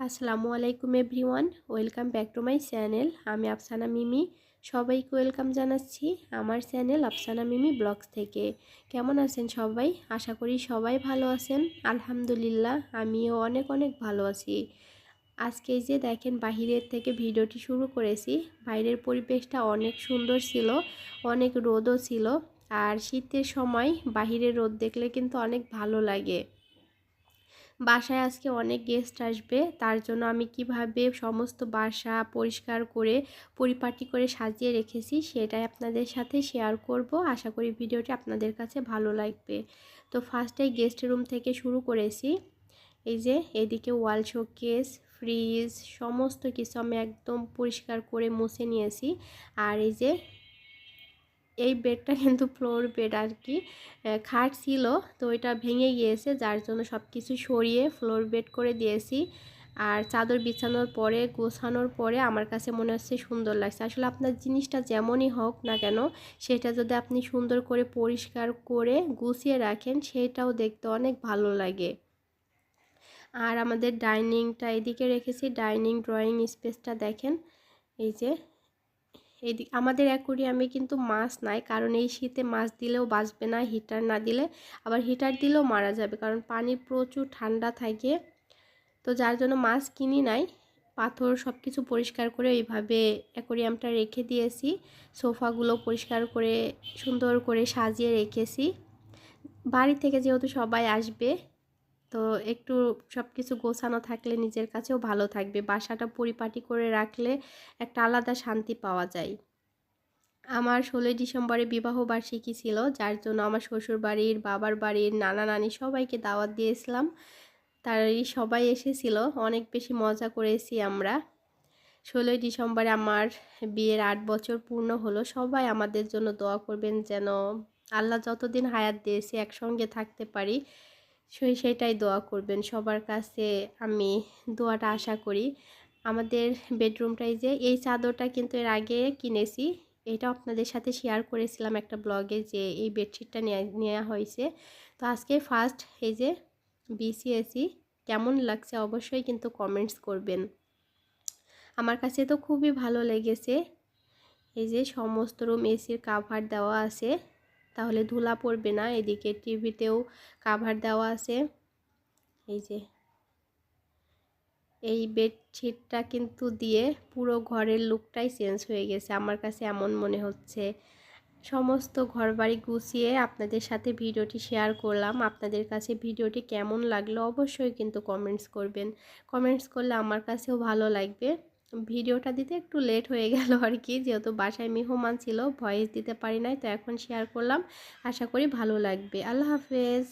আসসালামু আলাইকুম everyone, welcome back to my channel. আমি আফসানা মিমি। সবাইকে ওয়েলকাম জানাচ্ছি আমার চ্যানেল আফসানা মিমি ব্লগস থেকে। কেমন আছেন সবাই? আশা করি সবাই ভালো আছেন। আলহামদুলিল্লাহ, আমিও অনেক অনেক ভালো আছি। আজকে যে দেখেন বাহিরের থেকে ভিডিওটি শুরু করেছি। বাইরের পরিবেশটা অনেক সুন্দর ছিল, অনেক রোদও ছিল। আর শীতের সময় বাহিরের রোদ দেখলে কিন্তু অনেক ভালো লাগে। বাসায় আজকে অনেক গেস্ট আসবে। তার জন্য আমি কীভাবে সমস্ত বাসা পরিষ্কার করে, পরিপাটি করে সাজিয়ে রেখেছি সেটাই আপনাদের সাথে শেয়ার করব। আশা করি ভিডিওটি আপনাদের কাছে ভালো লাগবে। তো ফার্স্টে গেস্ট রুম থেকে শুরু করেছি। এই যে, এদিকে ওয়াল শোকেস ফ্রিজ সমস্ত কিছু আমি একদম পরিষ্কার করে মুছে নিয়েছি। আর এই যে এই বেডটা কিন্তু ফ্লোর বেড আর কি খাট ছিল, তো এটা ভেঙে গিয়েছে, যার জন্য সব কিছু সরিয়ে ফ্লোর বেড করে দিয়েছি। আর চাদর বিছানোর পরে, গোছানোর পরে আমার কাছে মনে হচ্ছে সুন্দর লাগছে। আসলে আপনার জিনিসটা যেমনই হোক না কেন, সেটা যদি আপনি সুন্দর করে পরিষ্কার করে গুছিয়ে রাখেন, সেটাও দেখতে অনেক ভালো লাগে। আর আমাদের ডাইনিংটা এদিকে রেখেছি, ডাইনিং, ড্রয়িং স্পেসটা দেখেন। এই যে এদিকে আমাদের অ্যাকোরিয়ামে কিন্তু মাছ নাই। কারণ এই শীতে মাছ দিলেও বাঁচবে না, হিটার না দিলে। আবার হিটার দিলেও মারা যাবে, কারণ পানি প্রচুর ঠান্ডা থাকে। তো যার জন্য মাছ কিনি নাই। পাথর সব কিছু পরিষ্কার করে এইভাবে অ্যাকোরিয়ামটা রেখে দিয়েছি। সোফাগুলো পরিষ্কার করে, সুন্দর করে সাজিয়ে রেখেছি। বাড়ি থেকে যেহেতু সবাই আসবে তো একটু সব কিছু গোছানো থাকলে নিজের কাছেও ভালো থাকবে। বাসাটা পরিপাটি করে রাখলে একটা আলাদা শান্তি পাওয়া যায়। আমার ষোলোই ডিসেম্বরে বিবাহ বার্ষিকী ছিল, যার জন্য আমার শ্বশুর বাড়ির বাবার বাড়ির, নানা নানি সবাইকে দাওয়াত দিয়েছিলাম। তারই সবাই এসেছিল, অনেক বেশি মজা করেছি আমরা। ষোলোই ডিসেম্বরে আমার বিয়ের আট বছর পূর্ণ হলো, সবাই আমাদের জন্য দোয়া করবেন যেন আল্লাহ যতদিন হায়াত দিয়েছে একসঙ্গে থাকতে পারি। সেটাই দোয়া করবেন। সবার কাছে আমি দোয়াটা আশা করি। আমাদের বেডরুমটাই যে, এই চাদরটা কিন্তু এর আগে কিনেছি। এটা আপনাদের সাথে শেয়ার করেছিলাম একটা ব্লগে যে, এই বেডশিটটা নেওয়া হয়েছে। তো আজকে ফার্স্ট এই যে বিসিএসি কেমন লাগছে অবশ্যই কিন্তু কমেন্টস করবেন। আমার কাছে তো খুবই ভালো লেগেছে। এই যে, সমস্ত রুম এসির কাভার দেওয়া আছে। তাহলে ধুলা পড়বে না। এদিকে টিভিতেও কাভার দেওয়া আছে। এই যে, এই বেডশিটটা কিন্তু দিয়ে পুরো ঘরের লুকটাই চেঞ্জ হয়ে গেছে। আমার কাছে এমন মনে হচ্ছে। সমস্ত ঘরবাড়ি গুছিয়ে আপনাদের সাথে ভিডিওটি শেয়ার করলাম। আপনাদের কাছে ভিডিওটি কেমন লাগল অবশ্যই কিন্তু কমেন্টস করবেন। কমেন্টস করলে আমার কাছেও ভালো লাগবে। ভিডিওটা দিতে একটু লেট হয়ে গেল আর কি যেহেতু বাসায় মেহমান ছিল, ভয়েস দিতে পারি নাই, তো এখন শেয়ার করলাম। আশা করি ভালো লাগবে। আল্লাহ হাফেজ।